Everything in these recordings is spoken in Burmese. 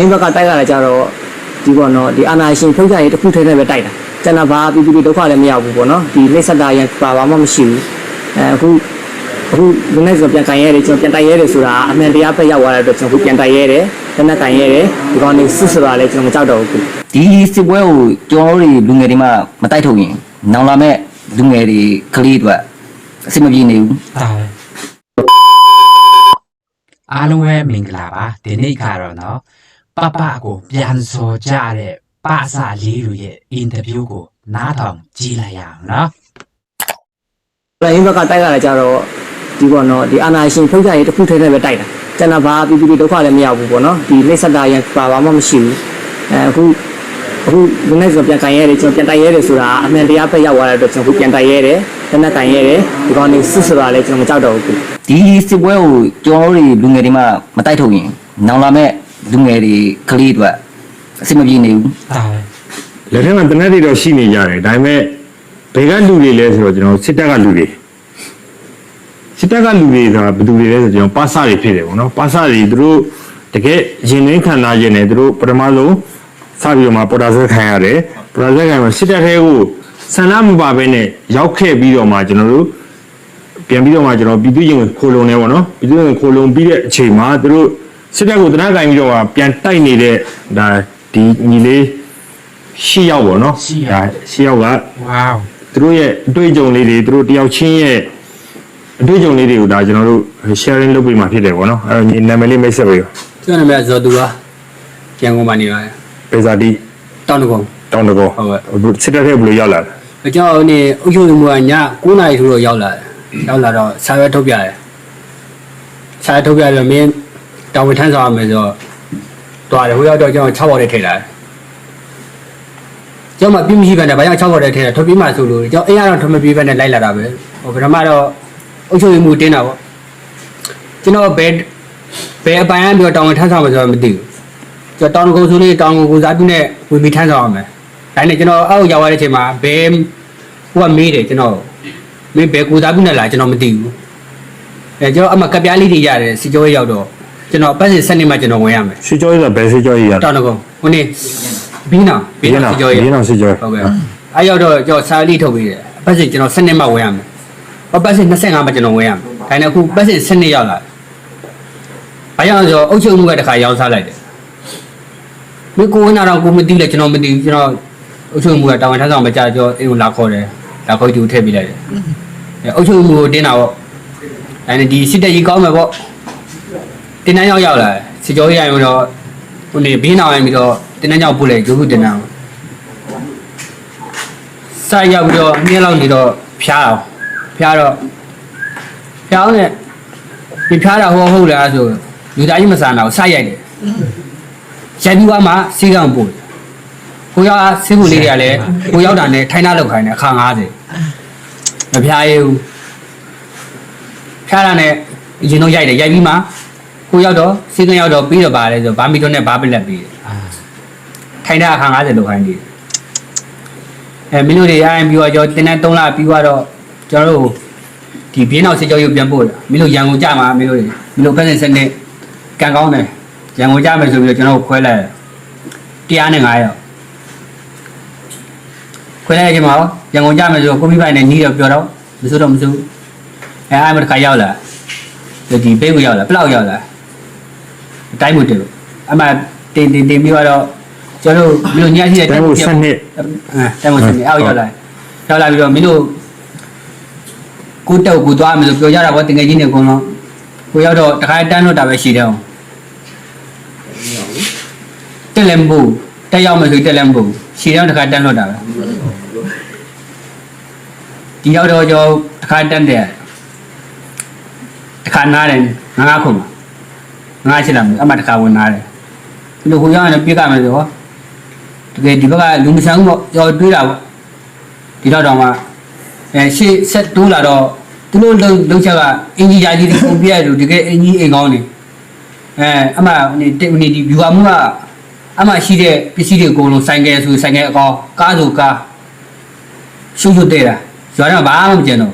ရင်းဘက်ကတိုက်ရတာကြတော့ဒီပေါ့နော်ဒီအာနာရှင်ထုတ်ကြရေးတစ်ခုထဲနဲ့ပဲတိုက်တာကျန်တာဘာပြည်သူတွေဒုက္ခလည်းမရောက်ဘူးပေါ့နော်ဒီလက်ဆက်တာရန်ပါဘာမှမရှိဘူးအဲအခုအခုဒီနေ့ဆိုပြန်ကန်ရဲတယ်ကျွန်တော်ပြန်တိုက်ရဲတယ်ဆိုတာအမှန်တရားပဲရောက်သွားတဲ့အတွက်ကျွန်တော်ပြန်တိုက်ရဲတယ်တနက်ကန်ရဲတယ်ဒီကောင်နေစစ်စစ်တာလည်းကျွန်တော်မကြောက်တော့ဘူးဒီစစ်ပွဲကိုကျွန်တော်တို့တွေလူငယ်တွေမှမတိုက်ထုတ်ရင်နောင်လာမဲ့လူငယ်တွေကလေးတွေအဆင်မပြေနေဘူးဒါပဲအားလုံးပဲမင်္ဂလာပါဒီနေ့ကတော့နော် ပပကိုပြန်စော်ကြတဲ့ပစလေးလူရဲ့အင်တာဗျူးကိုနားထောင်ကြည့်လိုက်ရအောင်နော်ရင်းဘက်ကတိုက်ရတာကြတော့ဒီပေါ့နော်ဒီအာနာရှင်ထုတ်ကြရေးတစ်ခုထဲနဲ့ပဲတိုက်တာကျန်တာဘာပြည်သူတွေဒုက္ခလည်းမရောက်ဘူးပေါ့နော်ဒီလက်ဆက်တာရန်ပါဘာမှမရှိဘူးအဲအခုအခုဒီနေ့ဆိုပြန်ကန်ရဲတယ်ကျွန်တော်ပြန်တိုက်ရဲတယ်ဆိုတာအမှန်တရားပဲရောက်သွားတဲ့အတွက်ကျွန်တော်ပြန်တိုက်ရဲတယ်တနက်ကန်ရဲတယ်ဒီကောင်နေစစ်စစ်တာလည်းကျွန်တော်မကြောက်တော့ဘူးဒီစစ်ပွဲကိုကျွန်တော်တို့တွေလူငယ်တွေမှမတိုက်ထုတ်ရင်နောင်လာမဲ့ လူငယ်တွေကလေးတွေအဆင်မပြေနေဘူးဒါပဲလက်ထက်မှာတနက်တွေတော့ရှိနေကြတယ်ဒါပေမဲ့ဘယ်ကလူတွေလဲဆိုတော့ကျွန်တော်စစ်တပ်ကလူတွေစစ်တပ်ကလူတွေဆိုတာဘယ်သူတွေလဲဆိုတော့ကျွန်တော်ပါစာတွေဖြစ်တယ်ပေါ့နော်ပါစာတွေသူတို့တကယ်ရင်နှင်းခံစားခြင်းနဲ့သူတို့ပထမဆုံးစပြီးတော့မှပေါ်တာဆက်ခံရတယ်ပေါ်တာဆက်ခံမှာစစ်တပ်ထဲကိုဆန္ဒမပါဘဲနဲ့ရောက်ခဲ့ပြီးတော့မှကျွန်တော်တို့ပြန်ပြီးတော့မှကျွန်တော်ပြည်သူ့ရင်ဝင်ခိုလုံနေပေါ့နော်ပြည်သူ့ရင်ဝင်ခိုလုံပြီးတဲ့အချိန်မှာသူတို့ စစ်တပ်ကိုတနက်ကင်ပြီးတော့မှပြန်တိုက်နေတဲ့ဒါဒီညီလေးရှစ်ယောက်ပေါ့နော်ဒါရှစ်ယောက်ကဝေါသူတို့ရဲ့အတွေ့အကြုံလေးတွေသူတို့တယောက်ချင်းရဲ့အတွေ့အကြုံလေးတွေကိုဒါကျွန်တော်တို့ sharing လုပ်ပေးမှာဖြစ်တယ်ပေါ့နော်အဲတော့နာမည်လေးမိတ်ဆက်ပေးရောကျွန်တော်နာမည်ကဇော်သူပါကျန်ကုန်ပါနေပါတယ်ပေဇာတိတောင်းတကုံတောင်းတကောဟုတ်ကဲ့စစ်တပ်ထဲဘယ်လိုရောက်လာလဲကျွန်တော်နေအုပ်ချုပ်မှုကည9နာရီထိုးတော့ရောက်လာတယ်ရောက်လာတော့စာရွက်ထုတ်ပြတယ်စာရွက်ထုတ်ပြပြီးတော့မင်း တောင်ဝထမ်းဆောင်ရမယ်ဆိုတော့တွားတယ်ဟိုရောက်တော့ကျွန်တော်6ဘော်လေးထည့်လာတယ်ကျွန်တော်မပြင်းမရှိဘဲနဲ့ဘာကြောင့်6ဘော်လေးထည့်တာထုတ်ပြီးမှဆိုလို့ကျွန်တော်အိမ်ကတော့ထုတ်မပြီးဘဲနဲ့လိုက်လာတာပဲဟိုပထမတော့အုပ်ချုပ်မှုတင်းတာပေါ့ကျွန်တော်ဘယ်ဘယ်အပိုင်းအပြီးတော့တောင်ဝထမ်းဆောင်မယ်ဆိုတော့မသိဘူးကျွန်တော်တောင်ကုန်းစုလေးတောင်ကုန်းကိုစားပြုနဲ့ဝင်ပြီးထမ်းဆောင်အောင်မယ်။ဒါနဲ့ကျွန်တော်အောက်ရောက်ရတဲ့အချိန်မှာဘယ်ဟိုကမေးတယ်ကျွန်တော်မင်းဘယ်ကိုစားပြုနဲ့လာကျွန်တော်မသိဘူး။အဲကျွန်တော်အမကပြားလေးတွေရတယ်စီကျော်ရောက်တော့ ကျွန်တော်ပတ်စင်ဆက်နေမှကျွန်တော်ဝင်ရမယ်စစ်ကြောရေးဆိုတာဘယ်စစ်ကြောရေးရလဲ။တောင်ကုန်းဟိုနေ့ဘင်းနာဘင်းနာစီကျော်ရဘင်းအောင်စစ်ကြောရေးဟုတ်ကဲ့။အဲရောက်တော့ကျွန်တော်စာလေးထုတ်ပေးတယ်။ပတ်စင်ကျွန်တော်ဆက်နေမှဝင်ရမယ်။ဟောပတ်စင်25မှကျွန်တော်ဝင်ရမယ်။ဒါနဲ့အခုပတ်စင်7နှစ်ရောက်လာတယ်။ဘာကြောင့်လဲဆိုတော့အုပ်ချုပ်မှုကတခါရောင်းစားလိုက်တယ်မင်းကိုဝင်လာတော့ကိုမသိလဲကျွန်တော်မသိဘူးကျွန်တော်အုပ်ချုပ်မှုကတာဝန်ထမ်းဆောင်မကြကြောအိမ်ကိုလာခေါ်တယ်လာခေါ်ကြည့်ထည့်ပေးလိုက်တယ်အဲအုပ်ချုပ်မှုကိုတင်းတာပေါ့အဲနဲ့ဒီစစ်တက်ကြီးကောင်းမယ်ပေါ့ တင်းတန်းရောက်ရောက်လာတယ်စစ်ကြောရေးရရင်တော့ဟိုနေဘင်းနာဝင်ပြီးတော့တင်းတန်းရောက်ပို့လိုက်ဂျိုးခုတင်းတန်းစရောက်ပြီးတော့နေ့လောက်နေတော့ဖျားတော့ဖျားတော့ဖျားအောင်နဲ့ဒီဖျားတာဟုတ်ဟုတ်လားဆိုလူသားကြီးမဆန်တော့စရိုက်တယ်ရိုက်ပြီးသွားမှစီးကံပို့တယ်ကိုရောက်အားဆေးဖို့လေးတွေကလည်းကိုရောက်တာနဲ့ထိုင်းသားလောက်ခိုင်းတယ်အခါ90မဖျားရဘူးဖျားတာနဲ့အရင်တော့ရိုက်တယ်ရိုက်ပြီးမှ ကိုရောက်တော့စီးကံရောက်တော့ပြီးတော့ပါတယ်ဆိုဘာမီတိုနဲ့ဘာပလက်ပြီးတယ်အာထိုင်းသားအခါ90လောက်ခိုင်းတယ်အဲမင်းတို့တွေအားရင်ပြီးတော့ကျွန်တော်တင်းတဲ့3လပြီးတော့ကျွန်တော်တို့ဒီဘင်းအောင်စစ်ကြောရုပ်ပြန်ပို့တယ်မင်းတို့ရန်ကုန်ကြမှာမင်းတို့တွေမင်းတို့ဖက်စင်စနစ်ကန်ကောင်းတယ်ရန်ကုန်ကြမယ်ဆိုပြီးတော့ကျွန်တော်တို့ခွဲလိုက်တယ်တရားနဲ့9ရောက်ခွဲလိုက်ချိန်မှာရန်ကုန်ကြမယ်ဆိုတော့ကိုမိပိုင်နဲ့နီးတော့ပြောတော့မစိုးတော့မစိုးအဲအားမတစ်ခါရောက်လာဒီဘေးကိုရောက်လာဘလောက်ရောက်လာ တိုင်းမတယ်အမှတင်တင်တင်ပြီးတော့ကျွန်တော်တို့မင်းတို့ညရှိတဲ့တိုင်းကိုစနစ်အဲတိုင်မစနေအောက်ရောက်လာရောက်လာပြီးတော့မင်းတို့ကိုတောက်ကိုသွားမယ်လို့ပြောကြတာပေါ့တကယ်ကြီးနေကုန်တော့ကိုရောက်တော့တခါတန်းတော့တာပဲရှိတယ်အောင်တက်လည်းမဟုတ်တက်ရောက်မယ်ဆိုတက်လည်းမဟုတ်ရှိတယ်တခါတန်းတော့တာပဲဒီရောက်တော့ကျွန်တော်တခါတန်းတယ်တခါနားတယ်ငါး ငါးခုငါးရှိလာမယ်အမှတခါဝင်နားတယ်ဒီလိုကိုရောက်ရင်ပြစ်ကမယ်ဆိုတော့တကယ်ဒီဘက်ကလူမဆန်ဘူးပေါ့ကြော်တွေးတာပေါ့ဒီတော့တော့မှအဲရှေ့ဆက်တိုးလာတော့သူတို့လုံလုံချက်ကအင်ဂျီယာကြီးတွေပုံပြရလို့တကယ်အင်ဂျီအိမ်ကောင်းနေအဲအမှနေတိနေဒီ view မှုကအမှရှိတဲ့ပစ္စည်းတွေအကုန်လုံးဆိုင်ကယ်ဆိုဆိုင်ကယ်အကောင်ကားဆိုကားရှုပ်ရှုပ်တဲ့တာရွာတော့ဘာမှမကျန်တော့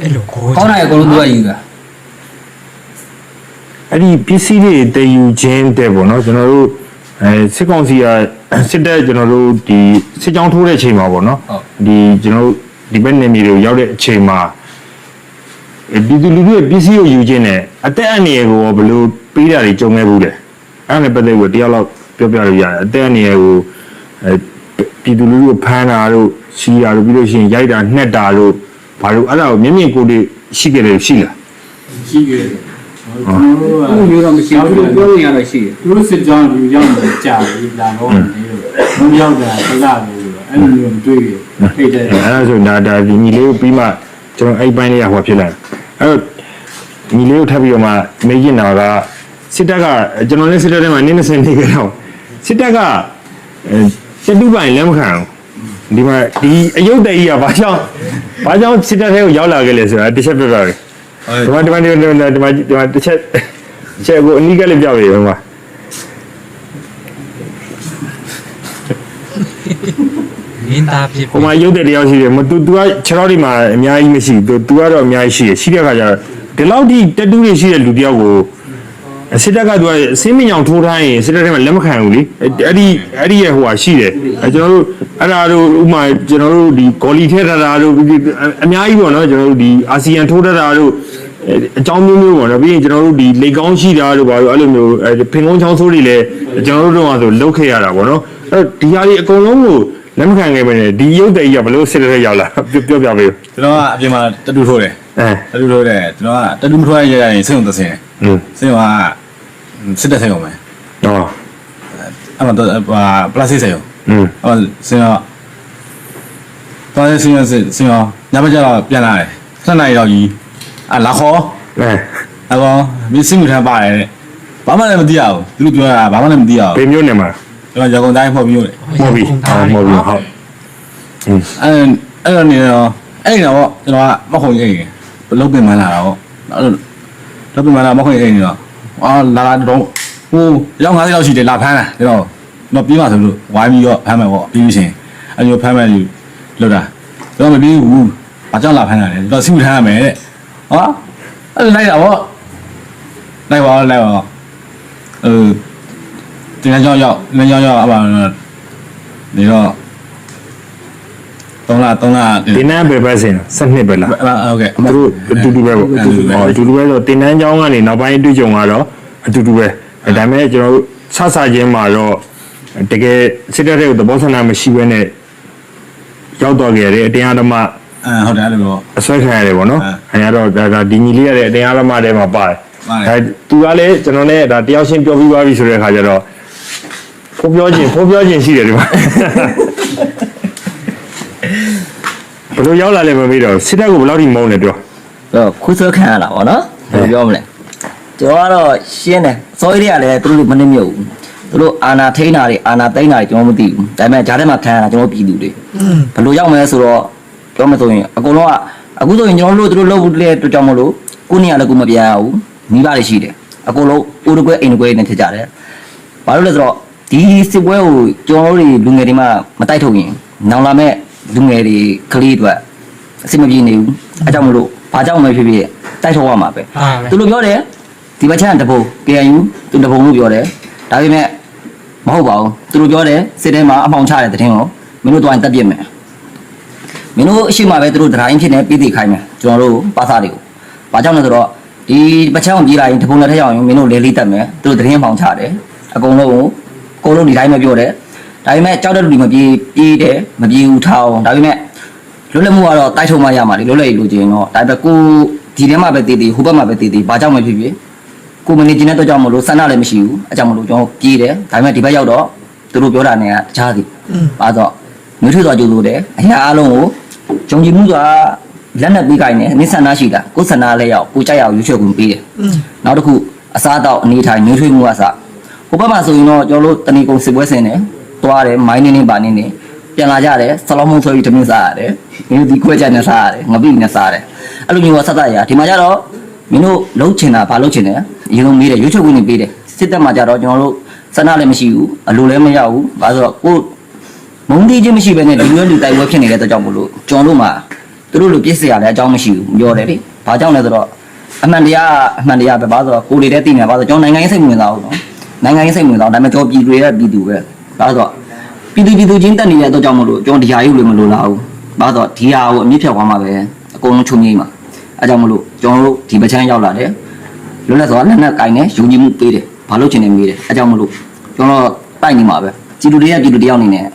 အဲ့လိုကိုကောင်းတာအကုန်လုံးသူကယူတာ အဲ့ဒီပစ္စည်းတွေတည်ယူခြင်းတဲ့ပေါ့နော်ကျွန်တော်တို့အဲစစ်ကောင်စီကစစ်တပ်ကျွန်တော်တို့ဒီစစ်ကြောင်းထိုးတဲ့အချိန်မှာပေါ့နော်ဒီကျွန်တော်တို့ဒီဘက်နေမြေတွေကိုရောက်တဲ့အချိန်မှာဒီလူလူရဲ့ပစ္စည်းကိုယူခြင်းနဲ့အသက်အန္တရာယ်ကိုဘယ်လိုပေးတာတွေကြုံခဲ့ဘူးလဲအဲ့ဒါနဲ့ပတ်သက်ပြီးတယောက်လောက်ပြောပြလို့ရတယ်အသက်အန္တရာယ်ကိုအဲပြည်သူလူထုကိုဖမ်းတာတို့စီးတာတို့ပြီးလို့ရှိရင်ရိုက်တာနှက်တာတို့ဘာလို့အဲ့ဒါကိုမြင့်မြင့်ကိုယ်တွေရှိခဲ့တယ်ရှိလားရှိခဲ့တယ်ကျွန်တော်တို့ကဘူး မျိုးတော့မရှိဘူးပြောလို့ရတော့ရှိတယ်သူတို့စစ်ကြောင်းဒီရောက်နေကြာပြီလာတော့နေလို့ဘုံရောက်တာခလာနေလို့အဲ့လိုမျိုးမတွေ့ရထိတ်တဲ့အဲ့ဒါဆိုဒါဒါဒီညီလေးကိုပြီးမှကျွန်တော်အဲ့ပိုင်းလေးရဟောဖြစ်လာတယ်အဲ့တော့ညီလေးကိုထပ်ပြီးတော့မှမေးချင်တာကစစ်တပ်ကကျွန်တော်လည်းစစ်တပ်ထဲမှာနင်းနေစနေကြတော့စစ်တပ်ကအဲစစ်တူပိုင်လက်မခံဘူးဒီမှာဒီအယုတ်တကြီးကဘာကြောင့်ဘာကြောင့်စစ်တပ်ထဲကိုရောက်လာခဲ့လဲဆိုတာတစ်ချက်ပြပြတယ် ဒီမှာဒီမှာဒီမှာဒီမှာဒီမှာတစ်ချက်တစ်ချက်ကိုအနီးကလေးပြပေးရမှာမင်းသားဖြစ်ဟိုမှာရုပ်တဲ့တယောက်ရှိတယ်မသူ तू ကခြေထောက်တွေမှာအများကြီးမရှိသူ तू ကတော့အများကြီးရှိတယ်ရှိတဲ့အခါကျတော့ဒီလောက်ထိတက်တူးတွေရှိတဲ့လူတယောက်ကိုအစစ်တက်ကသူကအစင်းမညောင်ထိုးထားရင်စစ်တက်ထဲမှာလက်မခံဘူးလေအဲ့ဒီအဲ့ဒီရဲ့ဟိုဟာရှိတယ်ကျွန်တော်တို့အဲ့ဒါတို့ဥမာကျွန်တော်တို့ဒီဂေါ်လီထဲထတာတို့အများကြီးပေါ့နော်ကျွန်တော်တို့ဒီအာဆီယံထိုးထတာတို့ အကြောင်းမျိုးမျိုးပေါ့နော်ပြီးရင်ကျွန်တော်တို့ဒီလေကောင်းရှိတာတို့ဘာလို့အဲ့လိုမျိုးဖင်ကုန်းချောင်းဆိုးတွေလည်းကျွန်တော်တို့တော့ဆိုလုတ်ခဲ့ရတာပေါ့နော်အဲ့တော့ဒီဟာတွေအကုန်လုံးကိုလက်မခံခဲ့ပဲနဲ့ဒီရုပ်တည်းကြီးကဘလို့စစ်တဲ့ရောက်လာပြောပြပေးကျွန်တော်ကအပြင်မှာတတူထိုးတယ်အဲတတူထိုးတယ်ကျွန်တော်ကတတူထိုးရရရင်စိတ်ုံသစင်းတယ်စိတ်ကစစ်တဲ့စိတ်ုံမယ်ဟောအဲ့မှာပလတ်စစ်စိတ်ုံอืมအဲ့စိတ်ကတော်ရစိတ်စိတ်စိတ်ညမကြတော့ပြန်လာတယ်ဆက်နိုင်တော့ကြီး အလာခေါ်အဲအကောင်မင်းစင်မှုထမ်းပါတယ်တဲ့ဘာမှလည်းမသိရဘူးသူတို့ပြောတာဘာမှလည်းမသိရဘေဘူးမျိုးနေမှာကျွန်တော်ရကုန်တိုင်းဖောက်ပြီးလို့မဟုတ်ပြီအော်မဟုတ်ပြီဟုတ်อืมအဲ့အဲ့တော့နေတော့အဲ့တော့ကျွန်တော်ကမခုံကြီးအိမ်လုံးပင်မှန်းလာတာပေါ့အဲ့လုံးပင်မှန်းလာမခုံကြီးအိမ်နေတော့အာလာလာတော့ဟိုရောက်50လောက်ရှိတယ်လာဖမ်းတာကျွန်တော်တော့ပြီးမှဆိုလို့ဝိုင်းပြီးတော့ဖမ်းမယ်ပေါ့ပြီးပြီးချင်းအဲ့လိုဖမ်းမယ်လို့လောက်တာကျွန်တော်မပြီးဘူးဘာကြောင့်လာဖမ်းတာလဲကျွန်တော်စီးထမ်းရမယ်တဲ့ ဟောအဲ့လိုက်တာပေါ့လိုက်ပါလိုက်ပါเออတင်ကြောင်ရောက်တင်ကြောင်ရောက်အမှနေတော့3လ3လ တင်နန်းပဲပဲစင်စနစ်ပဲလား ဟုတ်ကဲ့ သူတို့အတူတူပဲပေါ့ဟောအတူတူပဲဆိုတင်နန်းကျောင်းကနေနောက်ပိုင်းအတွေ့အကြုံကတော့အတူတူပဲဒါပေမဲ့ကျွန်တော်တို့ဆဆချင်းမှာတော့တကယ်စစ်တပ်တွေကိုသဘောဆန္ဒမရှိဘဲနဲ့ရောက်တော့ခဲ့တယ်အတင်းအဓမ္မ အဲဟုတ်တယ်အဲ့လိုပေါ့အဆွဲခံရတယ်ပေါ့နော်အဲအဲရတော့ဒါဒါဒီညီလေးရတဲ့အတင်းအဓမ္မတွေမှာပါတယ်ပါတယ်ဒါသူကလည်းကျွန်တော်နဲ့ဒါတယောက်ချင်းပြောပြီးသွားပြီဆိုတဲ့အခါကျတော့ဖိုးပြောခြင်းဖိုးပြောခြင်းရှိတယ်ဒီမှာဘယ်လိုရောက်လာလဲမမေးတော့စစ်တပ်ကိုဘယ်လောက်ထိမုန်းလဲပြောတော့ခုဆွဲခံရတာပေါ့နော်ဘယ်လိုပြောမလဲကျွန်တော်ကတော့ရှင်းတယ်စောရီတွေကလည်းသူတို့မနှိမ့်မြုပ်ဘူးသူတို့အာနာထိန်းတာတွေအာနာသိန်းတာတွေကျွန်တော်မသိဘူးဒါပေမဲ့ဂျားထဲမှာခံရတာကျွန်တော်ပြည်သူတွေဘယ်လိုရောက်မလဲဆိုတော့ ပြောမဆိုရင်အကုန်လုံးကအခုဆိုရင်ကျွန်တော်တို့သူတို့လုပ်ဘူးတဲ့အတွက်ကြောင့်မလို့ကိုနေရလည်းကိုမပြန်ရဘူးမိဘတွေရှိတယ်အကုန်လုံးဦးတကွဲအိမ်တကွဲနဲ့ဖြစ်ကြတယ်ဘာလို့လဲဆိုတော့ဒီစစ်ပွဲကိုကျွန်တော်တို့တွေလူငယ်တွေမှမတိုက်ထုတ်ရင်နောင်လာမဲ့လူငယ်တွေကလေးတွေအဆင်မပြေနေဘူးအဲကြောင့်မလို့ဘာကြောင့်ပဲဖြစ်ဖြစ်တိုက်ထုတ်ရမှာပဲဟာပဲသူတို့ပြောတယ်ဒီဘက်ချမ်းတပုံ KNU သူတပုံလို့ပြောတယ်ဒါပေမဲ့မဟုတ်ပါဘူးသူတို့ပြောတယ်စစ်ထဲမှာအမှောင်ချတဲ့တဲ့င်းကိုမင်းတို့တော့တက်ပြစ်မယ် မင်းတို့အရှိမပဲသူတို့ဒရိုင်းဖြစ်နေပြည်တည်ခိုင်းမယ်ကျွန်တော်တို့ပါစာတွေကိုဘာကြောင့်လဲဆိုတော့ဒီဘက်ချမ်းကိုပြေးလာရင်တပုံနဲ့ထက်ရောက်ရင်မင်းတို့လေလေးတက်မယ်သူတို့တဲ့င်းမှောင်ချတယ်အကုန်လုံးကိုအကုန်လုံးဒီတိုင်းပဲပြောတယ်ဒါပေမဲ့ကြောက်တဲ့လူတွေမပြေးပြေးတယ်မပြေးဘူးထားအောင်ဒါပေမဲ့လွတ်လပ်မှုကတော့တိုက်ထုံမှရမှာလေလွတ်လပ်ရေးလိုချင်တော့ဒါပေမဲ့ကိုဒီထဲမှာပဲတည်တည်ဟိုဘက်မှာပဲတည်တည်ဘာကြောင့်မဖြစ်ဖြစ်ကိုမနေကျင်တဲ့တော့ကြောင့်မလို့ဆန္ဒလည်းမရှိဘူးအကြောင်းမလို့ကျွန်တော်ပြေးတယ်ဒါပေမဲ့ဒီဘက်ရောက်တော့သူတို့ပြောတာနဲ့ကတခြားစီဘာတော့မျိုးထွေးသွားကြိုးလို့တယ်အရာအလုံးကို ဂျုံကြည်မှုကလက်နဲ့ပြီးကြိုင်နေနေဆန္ဒရှိတာကိုယ်ဆန္ဒလည်းရောက်ကိုကြိုက်အောင်ရွေးချယ်ခွင့်ပေးတယ်နောက်တစ်ခုအစားအသောက်အနေထိုင်မျိုးထွေးမှုကစဟိုဘက်မှာဆိုရင်တော့ကျွန်တော်တို့တဏီကုံစစ်ပွဲဆင်တယ်တွားတယ်မိုင်းနေနေပါနေနေပြန်လာကြတယ်ဆလောမုံဆွဲပြီးတမင်းစားရတယ်မင်းတို့ဒီခွဲချက်နဲ့စားရတယ်ငပိနဲ့စားရတယ်အဲ့လိုမျိုးကဆက်သက်ရဒီမှာကျတော့မင်းတို့လှုပ်ချင်တာဘာလှုပ်ချင်တယ်အရင်ဆုံးမေးတယ်ရွေးချယ်ခွင့်နေပေးတယ်စစ်တပ်မှာကျတော့ကျွန်တော်တို့ဆန္ဒလည်းမရှိဘူးအလိုလည်းမရဘူးဘာလို့ဆိုတော့ကို မုန်းတီးခြင်းမရှိဘဲနဲ့ဒီလိုလူတိုက်ပွဲဖြစ်နေတဲ့အတွက်ကြောင့်မလို့ကျွန်တော်တို့မှာသူတို့လိုပြစ်စရာလည်းအကြောင်းမရှိဘူးပြောတယ်လေဘာကြောင့်လဲဆိုတော့အမှန်တရားအမှန်တရားပဲဘာလို့ဆိုတော့ကိုယ်တွေလည်းသိနေပါဆိုတော့ကျွန်တော်နိုင်ငံရေးစိတ်ဝင်စားအောင်နော်နိုင်ငံရေးစိတ်ဝင်စားအောင်ဒါပေမဲ့ကျွန်တော်ပြည်သူတွေရဲ့ပြည်သူပဲဘာလို့ဆိုတော့ပြည်သူပြည်သူချင်းတက်နေတဲ့အတွက်ကြောင့်မလို့ကျွန်တော်တရားရေးလို့မလို့လာဘူးဘာလို့ဆိုတော့ဒီဟာကိုအမြင့်ဖြတ်သွားမှာပဲအကုန်လုံးချုပ်ငိမ့်မှာအဲကြောင့်မလို့ကျွန်တော်တို့ဒီပချမ်းရောက်လာတယ်လွတ်လပ်စွာလက်နက်ကင်နဲ့ယူညီမှုပေးတယ်ဘာလို့ချင်နေမေးတယ်အဲကြောင့်မလို့ကျွန်တော်တိုက်နေမှာပဲပြည်သူတွေကပြည်သူတယောက်အနေနဲ့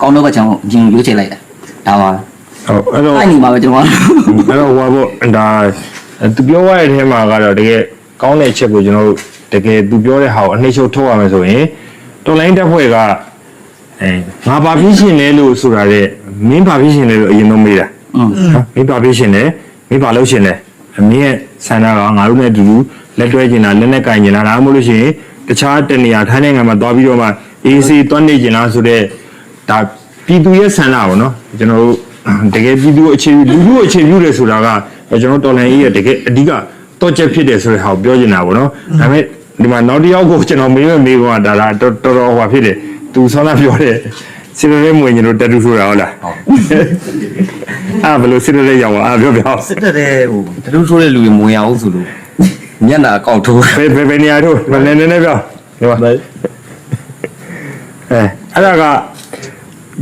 ကောင်းတော့ကချမ်းကိုအရင်ရွေးချယ်လိုက်တာဒါပါပဲဟုတ်အဲ့တော့တိုက်နေမှာပဲကျွန်တော်ကအဲ့တော့ဟိုပါပေါ့ဒါသူပြောရတဲ့အထဲမှာကတော့တကယ်ကောင်းတဲ့အချက်ကိုကျွန်တော်တို့တကယ်သူပြောတဲ့ဟာကိုအနှိမ့်ချုပ်ထုတ်ရမယ်ဆိုရင်တော်လိုင်းတက်ဖွဲ့ကအဲငါဘာဖြစ်ရှင်လဲလို့ဆိုတာတဲ့မင်းဘာဖြစ်ရှင်လဲလို့အရင်ဆုံးမေးတာอืมနော်မင်းဘာဖြစ်ရှင်လဲမင်းဘာလုပ်ရှင်လဲအမင်းရဲ့ဆန္ဒကငါတို့နဲ့အတူတူလက်တွဲကျင်တာလက်နဲ့ကင်ကျင်တာဒါမှမဟုတ်လို့ရှိရင်တခြားတနေရာထိုင်းနိုင်ငံမှာသွားပြီးတော့မှ AC တွန်းနေကျင်လားဆိုတော့ ဒါပြည်သူရဲ့ဆန္ဒပေါ့နော်ကျွန်တော်တို့တကယ်ပြည်သူအခြေလူလူအခြေပြုတယ်ဆိုတာကကျွန်တော်တော်လန်ကြီးရဲ့တကယ်အဓိကတော့ချက်ဖြစ်တယ်ဆိုတဲ့ဟာကိုပြောချင်တာပေါ့နော်ဒါပေမဲ့ဒီမှာနောက်တစ်ယောက်ကိုကျွန်တော်မေးမမေးကွာဒါလားတော်တော်တော်ဟွာဖြစ်တယ်သူဆောင်းလာပြောတယ်စီရရဲမွေညတို့တက်တူဆိုတာဟုတ်လားအာဘယ်လိုစီရရဲရောင်อ่ะပြောပြောစစ်တပ်တဲ့ဟိုတလူထိုးတဲ့လူတွေမဝင်အောင်ဆိုလို့မျက်နှာကောက်ထိုးဘယ်ဘယ်ဘယ်နေရာတို့ဘယ်နေနေနေပြောဒီမှာအဲအဲ့ဒါက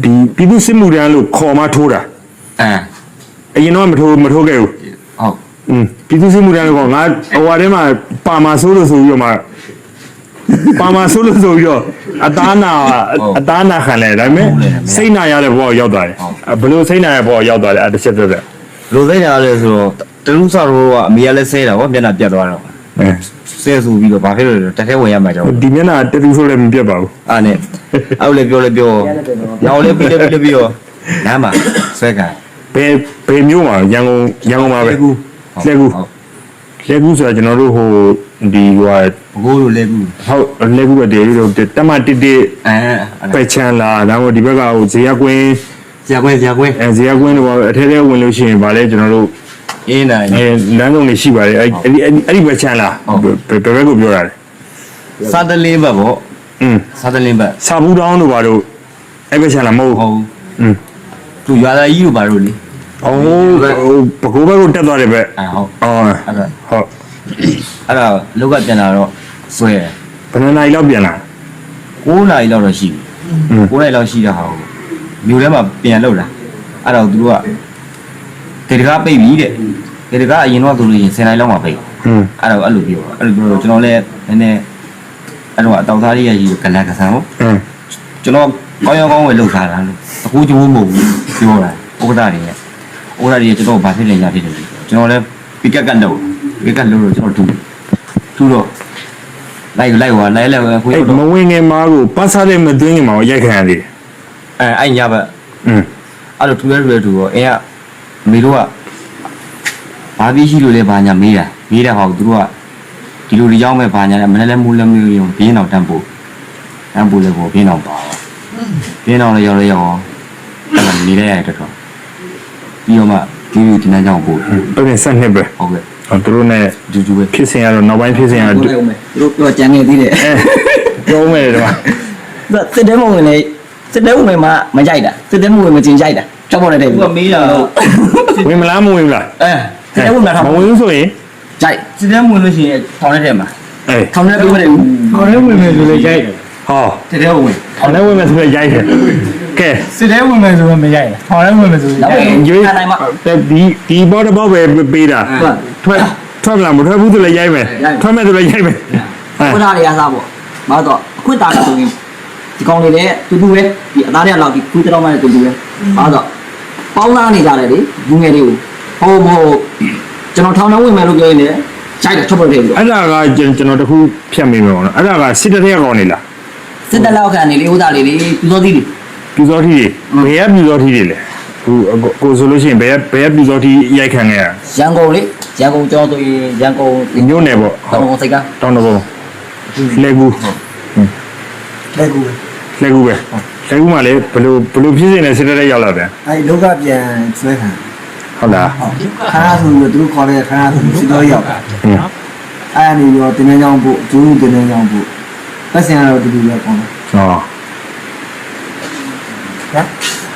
ဒီပြည်သူစစ်မှုတန်းလို့ခေါ်မှထိုးတာအဲအရင်တော့မထိုးမထိုးခဲ့ဘူးဟုတ်อืมပြည်သူစစ်မှုတန်းလို့ခေါ်ငါဟိုဟာထဲမှာပါမာဆိုးလို့ဆိုပြီးတော့မှပါမာဆိုးလို့ဆိုပြီးတော့အသားနာအသားနာခံလဲဒါပေမဲ့စိတ်နာရတဲ့ဘဝကိုရောက်သွားတယ်ဘယ်လိုစိတ်နာရတဲ့ဘဝကိုရောက်သွားလဲအဲ့တစ်ချက်ပြောပြလိုသိနေတာလဲဆိုတော့တလူဆောက်တော့ကအမေကလည်းဆဲတာဗောမျက်နှာပြတ်သွားတော့ အဲဆဲဆိုပြီးတော့ဘာဖြစ်လို့လဲတက်ထဲဝင်ရမှာကြောက်ဒီမျက်နှာတူတူဆိုလည်းမပြတ်ပါဘူးအားနဲ့အောက်လည်းပြောလည်းပြောနောက်လည်းပြီးလည်းပြီးလည်းပြီးတော့လမ်းမှာဆဲကန်ဘယ်ဘယ်မျိုးမှာရန်ကုန်ရန်ကုန်မှာပဲလက်ကူလက်ကူဆိုတာကျွန်တော်တို့ဟိုဒီဟိုဟာဘကိုးလိုလဲကူဟုတ်လက်ကူပဲတည်းလို့တမတစ်တစ်အဲပဲချန်လာဒါမှမဟုတ်ဒီဘက်ကဟိုဇေယကွင်းဇာကွင်းဇာကွင်းအဲဇေယကွင်းတော့အထဲထဲဝင်လို့ရှိရင်ဗာလဲကျွန်တော်တို့ အင်းနိုင် အဲလမ်းဆုံးတွေရှိပါတယ်အဲ့အဲ့ဒီအဲ့ဒီပဲချန်လာဘယ်ဘယ်ဘက်ကိုပြောတာလဲ စာတလင်းဘက်ဗော อืม စာတလင်းဘက် စာဘူးတောင်းတို့ဘာလို့အဲ့ပဲချန်လာမဟုတ် ဟုတ် อืม သူရွာသားကြီးတို့ပါလို့လေ အော်ဟိုဘကိုဘက်ကိုတက်သွားတယ်ပဲ အဲဟုတ် အော် အဲ့ဒါ ဟုတ် အဲ့ဒါလောက်ကပြန်လာတော့ဆွဲတယ် ဘယ်နှစ်နာရီလောက်ပြန်လာ 9နာရီလောက်တော့ရှိပြီ อืม 9နာရီလောက်ရှိတဲ့ဟာကိုမြို့ထဲမှာပြန်လောက်လာအဲ့တော့သူတို့က တေတကားပိတ်ပြီတဲ့တေတကားအရင်တော့ဆိုလို့ရှိရင်10နာရီလောက်မှပိတ် อืม အဲ့တော့အဲ့လိုပြောအဲ့လိုပြောတော့ကျွန်တော်လည်းနည်းနည်းအဲ့တော့အတောက်သားလေးရကြီးကလန်ကဆန်ဟုတ် อืม ကျွန်တော်ကောင်းရောင်းကောင်းဝယ်လောက်ထားတာလို့တကူကျိုးမဟုတ်ဘူးပြောတာဥက္ကဋ္ဌတွေရဲ့ဥက္ကဋ္ဌတွေကျွန်တော်ဘာဖြစ်လဲညာဖြစ်တယ်ကျွန်တော်လည်းပီကတ်ကတော့ပီကတ်လို့ကျွန်တော်ထူထူတော့လိုက်လိုက်ဟောလိုက်လိုက်ခွေး အဲ့ တော့ မဝင်ငယ်မားကိုပတ်စားတဲ့မသွင်းငယ်မားကိုရိုက်ခံရသေးတယ် အဲအဲ့ညဘက် อืม အဲ့လိုထူရဲထူရဲထူတော့အဲက မေတို့ကဘာပြီးရှိလို့လဲဘာညာမေးတာမေးတဲ့ဟာကိုသူတို့ကဒီလိုဒီကြောင်းမဲ့ဘာညာလဲမနေ့လဲမူးလဲမေးရုံဘင်းအောင်တန်းပို့တန်းပို့လဲပေါ့ဘင်းအောင်ပါဘင်းအောင်လည်းရောက်လဲရောက်အောင်အဲ့ဒါနေလဲရတဲ့တော့ပြီးတော့မှဒီလိုဒီနေ့ကြောင်းပို့အဲ့ဒါဆက်နှစ်ပဲဟုတ်ကဲ့ဟောသူတို့ ਨੇ ဂျူဂျူပဲဖြစ်စဉ်ရတော့နောက်ပိုင်းဖြစ်စဉ်ရသူတော့တို့ပြောကြံနေသေးတယ်အဲပြောမယ်ဒီမှာစစ်တဲမဝင်လေစစ်တဲဝင်မှာမကြိုက်တာစစ်တဲမဝင်မကျင်ကြိုက်တာ ကြောက်ပေါ်တဲ့သူကမေးတာတော့ဝင်မလားမဝင်ဘူးလားအဲစစ်တဲဝင်မှာထောင်မဝင်ဘူးဆိုရင်ကြိုက်စစ်တမ်းဝင်လို့ရှိရင်ထောင်ထဲထဲမှာအေးထောင်ထဲပြေးမနေဘူးဟောလည်းဝင်မယ်ဆိုလည်းရိုက်တယ်ဟောစစ်တဲဝင်ထောင်ထဲဝင်မယ်ဆိုရင်ရိုက်တယ်ကဲစစ်တဲဝင်မယ်ဆိုတော့မရိုက်ဘူးဟောလည်းဝင်မယ်ဆိုရင်နောက်ရိုက်ပြီးရွေးနိုင်မှာဒီဒီဘောတော့ဘောပဲပေးတာဟုတ်ထွက်ထွက်မလားမထွက်ဘူးဆိုလည်းရိုက်မယ်ထွက်မဲ့ဆိုလည်းရိုက်မယ်အဲခွသားတွေကစားပေါ့ဘာတော့အခွတ်သားကဆိုရင်ဒီကောင်တွေလည်းတူတူပဲဒီအသားတွေကလောက်ဒီခွေးတောင်းမှလည်းတူတူပဲဘာတော့ ပေါင်းသားနေကြတယ်လေလူငယ်တွေကိုဟိုမဟုတ်ကျွန်တော်ထောင်ထဲဝင်မယ်လို့ပြောရင်လည်းကြိုက်တယ်ချက်ပေါ်တယ်ပြီးတော့အဲ့ဒါကကျွန်ကျွန်တော်တခုဖြတ်မိမယ်ပေါ့နော်အဲ့ဒါကစစ်တပ်ရဲ့ကောင်နေလားစစ်တပ်လောက်ခံနေလေဥသားလေးလေပြူစောသီးတွေပြူစောထီတွေဘယ်ကပြူစောထီတွေလဲဟိုကိုဆိုလို့ရှိရင်ဘယ်ဘယ်ပြူစောထီရိုက်ခံခဲ့ရရန်ကုန်လေရန်ကုန်ကျော်ဆိုရင်ရန်ကုန်ညို့နယ်ပေါ့တောင်ကုန်စိတ်ကတောင်းတော့ပေါ့လက်ကူလက်ကူလက်ကူပဲလ က်ကူမှလည်းဘယ်လိုဘယ်လိုဖြစ်နေစစ်တပ်ရဲ့ရောက်လာတယ်အဲလောကပြန်ဆွဲခံဟုတ်လားခါဆိုပြီးသူတို့ခေါ်တဲ့ခါဆိုစစ်တော်ရောက်တာอืมအဲ့အနေရောတင်းနေကြောင်းပို့ကျိုးတင်းနေကြောင်းပို့ပတ်စံကတော့တူတူပဲပေါ့နော်ဟော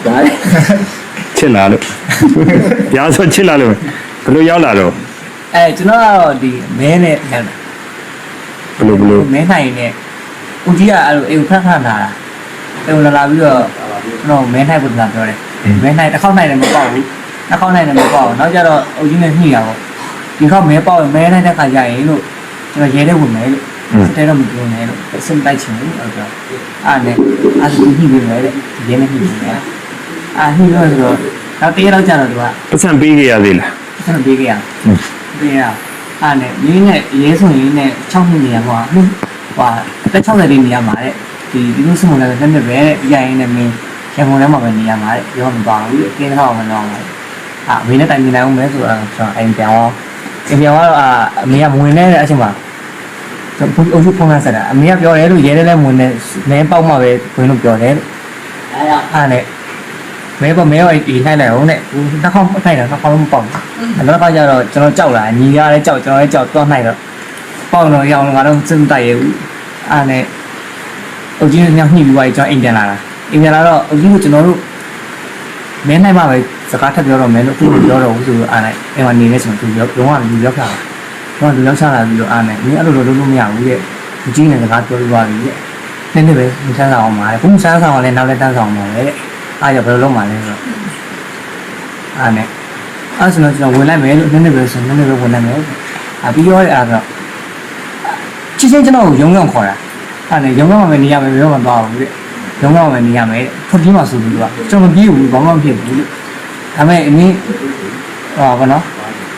ဒါလေချစ်လာလို့ရားဆိုချစ်လာလို့ဘယ်လိုရောက်လာတော့အဲကျွန်တော်ကတော့ဒီမဲနဲ့ညံတာဘယ်လိုဘယ်လိုမဲနိုင်နဲ့ဦးကြီးကအဲ့လိုအိမ်ခက်ခက်လာတာ အိမ်လာလာပြီးတော့ကျွန်တော်မဲနိုင်ပုံစံပြောတယ်မဲနိုင်တစ်ခေါက်နိုင်လည်းမပေါ့ဘူးတစ်ခေါက်နိုင်လည်းမပေါ့ဘူးနောက်ကျတော့ဦးကြီးနဲ့ညှိတာပေါ့ဒီခေါက်မဲပေါ့မဲနိုင်တဲ့ခါကျရင်လို့ကျွန်တော်ရဲတဲ့ဝင်မဲလို့စတဲ့တော့မပြောနဲ့လို့စင်တိုက်ချင်လို့အဲ့တော့အားနဲ့အားစုညှိပြီးမဲတဲ့ရဲနဲ့ညှိပြီးမဲအားညှိလို့ဆိုတော့နောက်တရက်တော့ကျတော့သူကပတ်စံပေးခဲ့ရသေးလားကျွန်တော်ပေးခဲ့ရပေးရအားနဲ့မင်းနဲ့ရဲဆိုရင်နဲ့6နှစ်နေရကွာဟိုဟာအသက်60လေးနေရမှာတဲ့ ဒီဒီလိုစမလည်းလည်းနဲ့ပဲတဲ့ပြရင်နဲ့မင်းရန်ကုန်ထဲမှာပဲနေရမှာတဲ့ပြောမပါဘူးအကင်းတော့မလောဘူးအာမင်းနဲ့တိုင်နေနိုင်အောင်မဲဆိုတော့ကျွန်တော်အိမ်ပြန်တော့အိမ်ပြန်တော့အာအမေကမဝင်နေတဲ့အချိန်မှာကျွန်တော်အုပ်စုဖုန်းလာဆက်တာအမေကပြောတယ်လို့ရဲတယ်လည်းဝင်နေမဲပေါက်မှပဲဝင်လို့ပြောတယ်လို့အားနဲ့မဲပေါ့မဲတော့ဒီနိုင်လိုက်အောင်နဲ့နှစ်ခေါက်ထိုက်တာနှစ်ခေါက်လုံးပေါက်တယ်နောက်တစ်ခါကျတော့ကျွန်တော်ကြောက်လာညီရလည်းကြောက်ကျွန်တော်လည်းကြောက်တော့နိုင်တော့ပေါက်တော့ရအောင်ငါတော့စင်တိုက်ရဘူးအားနဲ့ အုတ်ကြီးနဲ့ညှိပြီးသွားပြီကျွန်တော်အိမ်ပြန်လာတာအိမ်ပြန်လာတော့အုတ်ကြီးကကျွန်တော်တို့မဲနိုင်မှပဲစကားထပ်ပြောတော့မဲလို့သူ့ကိုပြောတော့ဘူးဆိုတော့အားနဲ့အိမ်မှာနေနေကျွန်တော်သူပြောလုံးဝလူရောက်လာတော့လူရောက်ချလာပြီးတော့အားနဲ့မင်းအဲ့လိုလိုလုပ်လို့မရဘူးတဲ့အုတ်ကြီးနဲ့စကားပြောပြီးသွားပြီတဲ့နည်းနည်းပဲမဆန်းဆောင်အောင်ပါလေဘုံဆန်းဆောင်အောင်လည်းနောက်လည်းတန်းဆောင်အောင်ပါလေတဲ့အားရဘယ်လိုလုပ်မှလဲဆိုတော့အားနဲ့အဲ့ဆိုတော့ကျွန်တော်ဝင်လိုက်မယ်လို့နည်းနည်းပဲဆိုနည်းနည်းပဲဝင်လိုက်မယ်အပြီးရောအဲ့တော့ချင်းချင်းကျွန်တော်ကိုရုံးရုံခေါ်တာ အဲ့နဲ့ရုံးရုံမှာနေရမယ်ဘယ်တော့မှသွားဘူးတဲ့ရုံးရုံမှာနေရမယ်ထွက်ပြေးမှဆိုပြီးတော့ကျွန်တော်မပြေးဘူးဘာမှမဖြစ်ဘူးလို့ဒါပေမဲ့အင်းဟောဘာနော်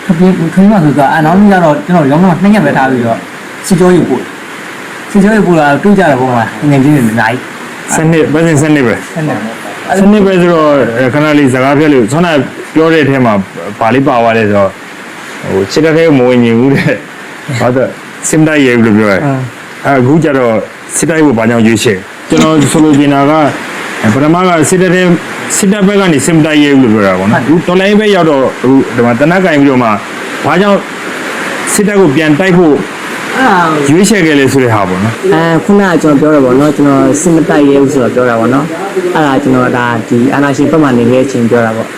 ထွက်ပြေးထွက်ပြေးမှဆိုတော့အဲ့နောက်နေ့ကျတော့ကျွန်တော်ရုံးမှာနှစ်ရက်ပဲထားပြီးတော့စစ်ကြောရေးပို့စစ်ကြောရေးပို့လာတွေ့ကြတဲ့ပုံမှာငွေကြီးနေနိုင်စနစ်ပတ်စံစနစ်ပဲအဲ့နဲ့စနစ်ပဲဆိုတော့အဲခဏလေးစကားပြောလို့ဆွမ်းနာပြောတဲ့အထဲမှာဗာလေးပါသွားတယ်ဆိုတော့ဟိုစစ်တပ်ထဲမဝင်ရင်ဘူးတဲ့ဘာတော့စင်တိုက်ရဲလို့ပြောရဲ အဲအခုကျတော့စစ်တိုက်ကိုဘာကြောင့်ရွေးချယ်ကျွန်တော်ဆိုလိုချင်တာကအဲပထမကစစ်တပ်ထဲစစ်တပ်ဘက်ကနေစင်တိုက်ရဲလို့ပြောတာပေါ့နော်အခုတော်လိုင်းဘက်ရောက်တော့အခုဒီမှာတနက်ကင်ပြီးတော့မှဘာကြောင့်စစ်တပ်ကိုပြန်တိုက်ဖို့အဲ့ဒါရွေးချယ်ခဲ့လဲဆိုတဲ့ဟာပေါ့နော်အဲခုနကကျွန်တော်ပြောရပါတော့ကျွန်တော်စင်မတိုက်ရဲဘူးဆိုတော့ပြောတာပေါ့နော်အဲ့ဒါကျွန်တော်ဒါဒီအာနာရှင်ဘက်မှနေတဲ့အချိန်ပြောတာပေါ့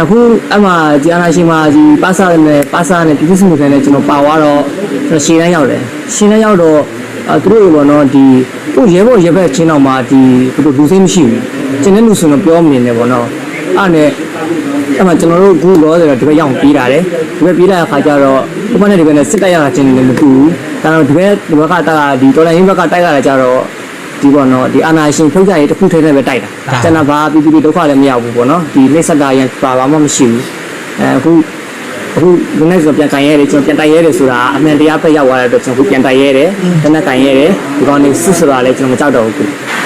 အခုအမှဒီအာနာရှင်မှာဒီပါစာနဲ့ပါစာနဲ့ပြည်သူ့မှုဆိုင်နဲ့ကျွန်တော်ပါသွားတော့ကျွန်တော်ရှင်းတန်းရောက်တယ်ရှင်းတန်းရောက်တော့ အဲသူတို့ပေါ့နော်ဒီကိုရဲဘော်ရဲဘက်ချင်းတော့မှဒီသူတို့လူစိတ်မရှိဘူးကျင်းတဲ့လူဆိုတော့ပြောမနေနဲ့ပေါ့နော်အဲ့နဲ့အဲ့မှာကျွန်တော်တို့အခုလောဆိုတော့ဒီဘက်ရောက်ပြေးတာတယ်ဒီဘက်ပြေးလာတဲ့ခါကျတော့ဘုမနဲ့ဒီဘက်နဲ့စစ်တိုက်ရတာချင်းလည်းမတူဘူးဒါတော့ဒီဘက်ဒီဘက်ကတက်ကဒီဒေါ်လာရင်းဘက်ကတိုက်ရတာကျတော့ဒီပေါ့နော်ဒီအာနာရှင်ဖြုတ်ကြရေးတစ်ခုထဲနဲ့ပဲတိုက်တာကျန်တာဘာပြည်ပြည်ဒုက္ခလည်းမရောက်ဘူးပေါ့နော်ဒီလက်ဆက်တာရန်ပါဘာမှမရှိဘူးအဲအခု အခုဒီနေ့ဆိုပြန်ကန်ရဲတယ်ကျွန်တော်ပြန်တိုက်ရဲတယ်ဆိုတာအမှန်တရားပဲရောက်သွားတဲ့အတွက်ကျွန်တော်ပြန်တိုက်ရဲတယ်တနက်ကန်ရဲတယ်ဒီကောင်နေစစ်ဆိုတာလည်းကျွန်တော်မကြောက်တော့ဘူး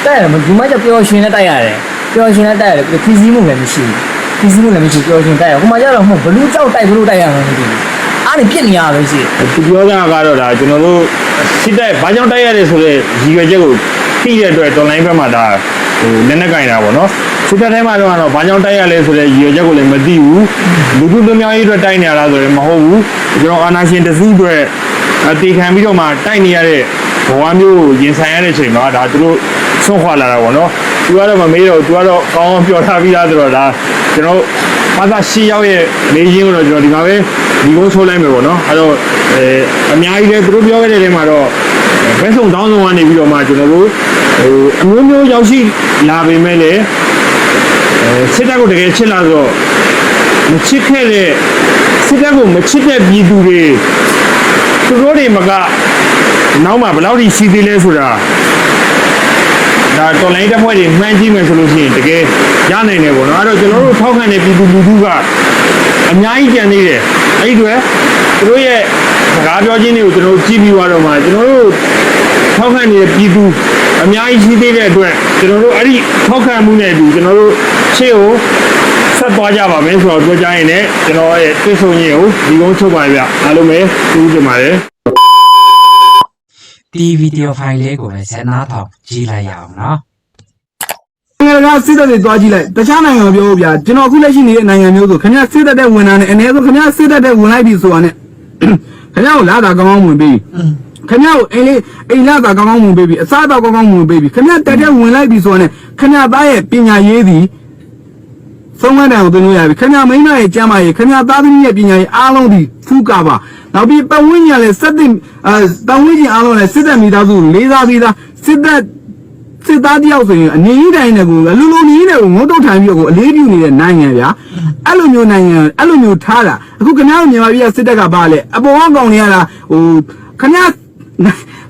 တိုက်ရတယ်ဒီမှာကျပျော်ရွှင်နဲ့တိုက်ရတယ်ပျော်ရွှင်နဲ့တိုက်ရတယ်ခီးစည်းမှုလည်းမရှိဘူးခီးစည်းမှုလည်းမရှိပျော်ရွှင်တိုက်ရဟိုမှာကျတော့မဟုတ်ဘလူးကြောက်တိုက်ဘလူးတိုက်ရမှာမသိဘူးအားနေပြစ်နေရပဲရှိတယ်သူပြောတာကတော့ဒါကျွန်တော်တို့စစ်တပ်ဘာကြောင့်တိုက်ရတယ်ဆိုတော့ရည်ရွယ်ချက်ကိုသိတဲ့အတွက် online ဘက်မှာဒါ ဟိုလက်နဲ့ကင်တာပေါ့နော်စစ်တပ်ထဲမှာတော့ဘာကြောင့်တိုက်ရလဲဆိုတော့ရည်ရွယ်ချက်ကိုလည်းမသိဘူးလူထုလူမျိုးရေးအတွက်တိုက်နေရတာဆိုရင်မဟုတ်ဘူးကျွန်တော်အာနာရှင်တစုအတွက်အတီခံပြီးတော့မှတိုက်နေရတဲ့ဘဝမျိုးကိုရင်ဆိုင်ရတဲ့အချိန်မှာဒါသူတို့ဆုံးခွာလာတာပေါ့နော်သူကတော့မမေးတော့သူကတော့ကောင်းအောင်ပြောထားပြီးသားဆိုတော့ဒါကျွန်တော်ဘာသာရှိရောက်ရဲ့နေရင်းကိုတော့ကျွန်တော်ဒီမှာပဲဒီကုန်းဆိုးလိုက်မယ်ပေါ့နော်အဲ့တော့အဲအများကြီးလည်းသူတို့ပြောခဲ့တဲ့ထဲမှာတော့ ဘက်ဆုံးတောင်းဆုံးကနေပြီးတော့မှကျွန်တော်တို့ဟိုအမျိုးမျိုးရောက်ရှိလာပေမဲ့လည်းအဲစစ်တပ်ကိုတကယ်ချစ်လာဆိုတော့မချစ်ခဲ့တဲ့စစ်တပ်ကိုမချစ်တဲ့ပြည်သူတွေသူတို့တွေမကနောက်မှဘယ်လောက်ထိရှိသေးလဲဆိုတာဒါတော်လိုင်းတပ်ဖွဲ့တွေမှန်းကြည့်မယ်ဆိုလို့ရှိရင်တကယ်ရနိုင်တယ်ပေါ့နော်အဲ့တော့ကျွန်တော်တို့ထောက်ခံတဲ့ပြည်သူလူထုကအများကြီးကြံနေတယ်အဲ့ဒီအတွက်သူတို့ရဲ့ စကားပြောခြင်းတွေကိုကျွန်တော်တို့ကြည့်ပြီးသွားတော့မှကျွန်တော်တို့ထောက်ခံနေတဲ့ပြည်သူအများကြီးရှိသေးတဲ့အတွက်ကျွန်တော်တို့အဲ့ဒီထောက်ခံမှုနဲ့အတူကျွန်တော်တို့ရှေ့ကိုဆက်သွားကြပါမယ်ဆိုတော့ပြောကြရင်လည်းကျွန်တော်ရဲ့တွေ့ဆုံရင်ကိုဒီကုန်းချုပ်ပါဗျအားလုံးပဲကျေးဇူးတင်ပါတယ်ဒီဗီဒီယိုဖိုင်လေးကိုလည်းဆက်နားထောင်ကြည့်လိုက်ရအောင်နော်နိုင်ငံကစစ်တပ်တွေတွားကြည့်လိုက်တခြားနိုင်ငံပြောလို့ဗျာကျွန်တော်အခုလက်ရှိနေတဲ့နိုင်ငံမျိုးဆိုခင်ဗျာစစ်တပ်တဲ့ဝန်ထမ်းနဲ့အနေဆိုခင်ဗျာစစ်တပ်တဲ့ဝင်လိုက်ပြီဆိုတာနဲ့ ခင်ဗျာကိုလာတာကောင်းကောင်းဝင်ပေးခင်ဗျာကိုအိမ်လေးအိမ်လာတာကောင်းကောင်းဝင်ပေးပြီအစားအသောက်ကောင်းကောင်းဝင်ပေးပြီခင်ဗျာတက်တဲ့ဝင်လိုက်ပြီဆိုတာနဲ့ခင်ဗျာသားရဲ့ပညာရေးသည်ဆုံးမတန်ကိုသွင်းလို့ရပြီခင်ဗျာမိန်းမရဲ့ကျမ်းမာရေးခင်ဗျာသားသမီးရဲ့ပညာရေးအားလုံးဒီဖူးကာပါနောက်ပြီးပတ်ဝန်းကျင်လည်းစက်တင်အဲပတ်ဝန်းကျင်အားလုံးလည်းစစ်တပ်မိသားစုလေးစားပြီးသားစစ်တပ် စစ်သားတယောက်ဆိုရင်အနေကြီးတိုင်းနဲ့ကိုအလူလူနေနဲ့ကိုငုံတုတ်ထိုင်ပြီးတော့ကိုအလေးပြုနေတဲ့နိုင်ငံဗျာအဲ့လိုမျိုးနိုင်ငံအဲ့လိုမျိုးထားတာအခုခင်ဗျားတို့မြန်မာပြည်ကစစ်တပ်ကပါလေအပေါ်ကောင်နေရတာဟိုခင်ဗျား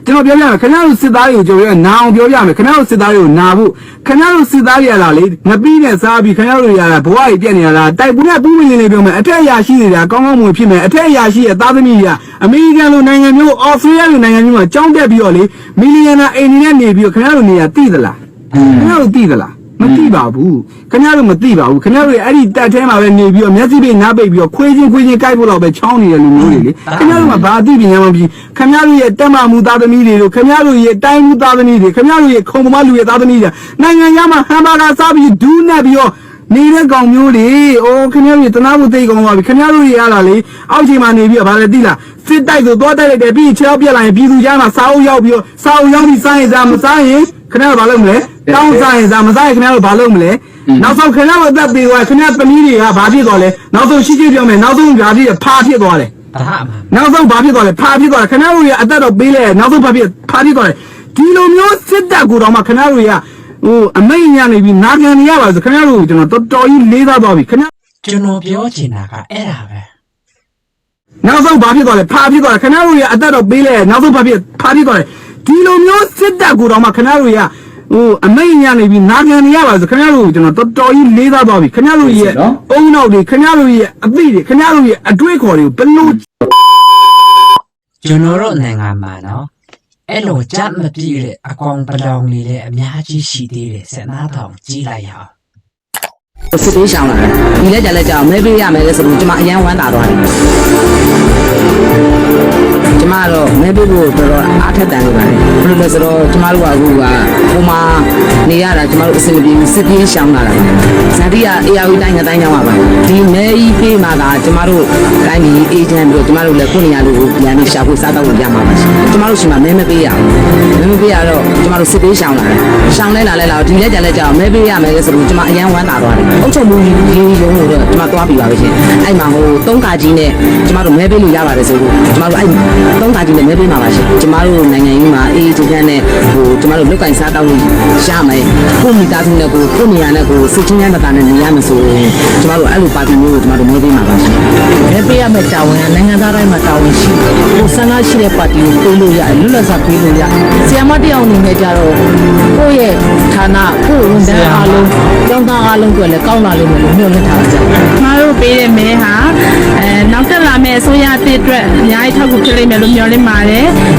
ကျွန်တော်ပြောပြမယ်ခင်ဗျားတို့စစ်သားတွေကိုကျွန်တော်နာအောင်ပြောပြမယ်ခင်ဗျားတို့စစ်သားတွေကိုနာဖို့ခင်ဗျားတို့စစ်သားတွေရလာလေငပီးနဲ့စားပြီးခင်ဗျားတို့ရလာဘဝကြီးပြက်နေရတာတိုက်ပွဲနဲ့ပူးမင်းလေးပြောမယ်အထက်အရာရှိနေတာကောင်းကောင်းမွန်ဖြစ်မယ်အထက်အရာရှိရဲ့သားသမီးကြီးကအမေရိကန်လိုနိုင်ငံမျိုးအော်စတြေးလျလိုနိုင်ငံမျိုးမှာကြောင်းတက်ပြီးတော့လေမီလီယံနာအိမ်နေနဲ့နေပြီးတော့ခင်ဗျားတို့နေရတိသလားခင်ဗျားတို့တိသလား မတိပါဘူးခင်ဗျားတို့မတိပါဘူးခင်ဗျားတို့ရဲ့အဲ့ဒီတက်ထဲမှာပဲနေပြီးတော့မျက်စိပိတ်နားပိတ်ပြီးတော့ခွေးချင်းခွေးချင်းကြိုက်ဖို့တော့ပဲချောင်းနေတဲ့လူမျိုးတွေလေခင်ဗျားတို့ကဘာအသိပညာမှမပြီးခင်ဗျားတို့ရဲ့တက်မမှုသားသမီးတွေတို့ခင်ဗျားတို့ရဲ့တိုင်းမှုသားသမီးတွေခင်ဗျားတို့ရဲ့ခုံပမားလူရဲ့သားသမီးတွေနိုင်ငံရမှာဟမ်ဘာဂါစားပြီးဒူးနဲ့ပြီးတော့နေတဲ့ကောင်မျိုးတွေအိုးခင်ဗျားတို့ရဲ့တနာမှုသိကောင်ပါပြီခင်ဗျားတို့ရဲ့ရလာလေအောက်ချိန်မှာနေပြီးတော့ဗာလဲသိလားစစ်တိုက်ဆိုသွားတိုက်လိုက်တယ်ပြီးခြေောက်ပြက်လာရင်ပြည်သူကြားမှာစားအုပ်ရောက်ပြီးတော့စားအုပ်ရောက်ပြီးစားရင်စားမစားရင်ခင်ဗျားတို့ဘာလုပ်မလဲ တောင်းစားရင်စားမစားရင်ခင်ဗျားတို့ဘာလုပ်မလဲနောက်ဆုံးခင်ဗျားတို့အသက်ပေးသွားခင်ဗျားသမီးတွေကဘာဖြစ်သွားလဲနောက်ဆုံးရှိရှိပြောမယ်နောက်ဆုံးဘာဖြစ်ဖာဖြစ်သွားတယ်ပထမနောက်ဆုံးဘာဖြစ်သွားလဲဖာဖြစ်သွားတယ်ခင်ဗျားတို့ရဲ့အသက်တော့ပေးလဲနောက်ဆုံးဘာဖြစ်ဖာဖြစ်သွားတယ်ဒီလိုမျိုးစစ်တပ်ကိုတော့မှခင်ဗျားတို့ရဲ့ဟိုအမိတ်ညနေပြီးနာခံနေရပါဆိုခင်ဗျားတို့ကိုကျွန်တော်တော်တော်ကြီးလေးစားသွားပြီခင်ဗျားကျွန်တော်ပြောချင်တာကအဲ့ဒါပဲနောက်ဆုံးဘာဖြစ်သွားလဲဖာဖြစ်သွားတယ်ခင်ဗျားတို့ရဲ့အသက်တော့ပေးလဲနောက်ဆုံးဘာဖြစ်ဖာဖြစ်သွားတယ်ဒီလိုမျိုးစစ်တပ်ကိုတော့မှခင်ဗျားတို့ရဲ့ ဟိုအမိတ်ညနေပြီးနာခံနေရပါဆိုခင်ဗျားတို့ကိုကျွန်တော်တော်တော်ကြီးလေးစားသွားပြီခင်ဗျားတို့ရဲ့အုံနောက်တွေခင်ဗျားတို့ရဲ့အသိတွေခင်ဗျားတို့ရဲ့အတွေ့အခေါ်တွေကိုဘယ်လိုကျွန်တော်တို့နိုင်ငံမှာနော်အဲ့လိုကြက်မပြည့်တဲ့အကောင်ပလောင်လေးလည်းအများကြီးရှိသေးတယ်စက်နားထောင်ကြီးလိုက်ရအောင်စစ်ပေးရှောင်းလာတယ်ဒီလက်ကြလက်ကြောင်မဲပေးရမယ်လဲဆိုလို့ကျွန်မအရန်ဝမ်းသာသွားတယ်ကျွန်မတော့ မဲပေးဖို့တော်တော်အားထက်တန်နေပါတယ်ဘယ်လိုလဲဆိုတော့ကျွန်မတို့ကအခုကဟိုမှာနေရတာကျွန်မတို့အဆင်မပြေဘူးစစ်ပေးရှောင်းလာတာဇာတိက AR တိုင်းကတိုင်းကြောင်းပါပါဒီမဲကြီးပေးမှသာကျွန်မတို့တိုင်းဒီအေဂျင့်ပြီးတော့ကျွန်မတို့လည်းကိုယ်နေရာလို့ပြန်ပြီးရှာဖို့စားတော့ရမှာပါရှင်ကျွန်မတို့ရှိမှမဲမပေးရဘူးမဲမပေးရတော့ကျွန်မတို့စစ်ပေးရှောင်းလာတယ်ရှောင်းလဲလာလဲလာဒီလက်ကြလက်ကြောင်မဲပေးရမယ်လဲဆိုလို့ကျွန်မအရန်ဝမ်းသာသွားတယ်အုတ်ချုပ်မှုကြီးကြီးရုံးလို့တော့ကျွန်မသွားပြီးပါပဲရှင်အဲ့မှာဟိုသုံးကာကြီးနဲ့ကျွန်မတို့မဲပေးလို့ရပါတယ်ဆိုလို့ကျွန်မတို့အဲ့သုံးကာကြီးနဲ့မဲပေးမှာပါရှင်ကျွန်မတို့နိုင်ငံရေးမှာအေးချမ်းနဲ့ဟိုကျွန်မတို့လုတ်ကင်စားတော့လို့ရမယ်ကိုမိသားစုနဲ့ကိုကိုနေရာနဲ့ကိုစစ်ချင်းရတဲ့တာနဲ့နေရမယ်ဆိုရင်ကျွန်မတို့အဲ့လိုပါတီမျိုးကိုကျွန်မတို့မဲပေးမှာပါရှင်မဲပေးရမယ့်တာဝန်ကနိုင်ငံသားတိုင်းမှာတာဝန်ရှိတယ်ဟိုဆန္ဒရှိတဲ့ပါတီကိုပေးလို့ရတယ်လွတ်လပ်စွာပေးလို့ရတယ်ဆီယမတယောက်အနေနဲ့ကြတော့ကိုယ့်ရဲ့ဌာနကိုယ့်ဝန်ထမ်းအားလုံးကျောင်းသားအားလုံးတွေလည်းကောင်းလာလိမ့်မယ်လို့မျှော်လင့်ထားကြတယ်ကျမတို့ပေးတဲ့မဲဟာအဲနောက်တက်လာမယ့်အစိုးရအသစ်အတွက်အများကြီးထောက်ကူဖြစ်လိမ့်မယ်လို့မျှော်လင့်ပါတယ်။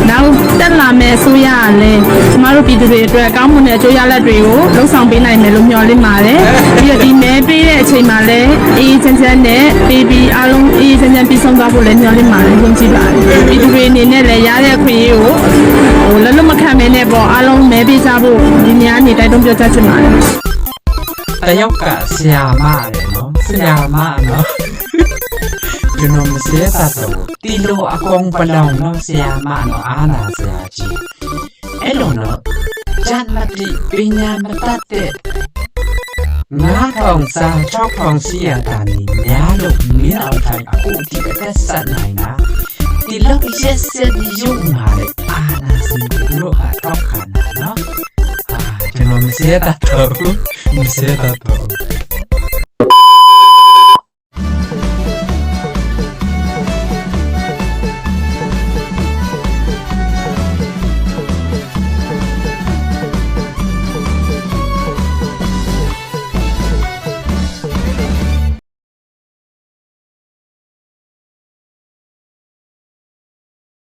နောက်တက်လာမယ့်အစိုးရကလည်းကျမတို့ပြည်သူတွေအတွက်ကောင်းမွန်တဲ့အကျိုးရလဒ်တွေကိုလှုံ့ဆော်ပေးနိုင်မယ်လို့မျှော်လင့်ပါတယ်။ပြီးတော့ဒီမဲပေးတဲ့အချိန်မှာလည်းအေးအေးချမ်းချမ်းနဲ့ပေးပြီးအားလုံးအေးအေးချမ်းချမ်းပြီးဆုံးသွားဖို့လည်းမျှော်လင့်ပါတယ်။ယုံကြည်ပါတယ်။ပြည်သူတွေအနေနဲ့လည်းရတဲ့အခွင့်အရေးကိုဟိုလက်လွတ်မခံမဲနဲ့ပေါ့အားလုံးမဲပေးကြဖို့ဒီများအနေတိုက်တွန်းပြောကြားချင်ပါတယ်။တယောက်ကဆရာမတယ်နော်ဆရာမနော် ကျွန်တော်မစဲတတ်တော့တီလိုအကောင်ပလောင်နော်ဆရာမနော်အာနာဆရာကြီးအဲ့လိုနော်ဂျန်မတိပညာမတတ်တဲ့ငါးထောင်စာချောက်ထောင်စီရတာနေများလို့မင်းအောင်ထိုင်အခုဒီအသက်ဆက်နိုင်တာဒီလောက်ရက်စက်ရုံမာတဲ့အာနာစင်တို့ကတော့ခါနာနော်အာကျွန်တော်မစဲတတ်တော့ဘူးမစဲတတ်တော့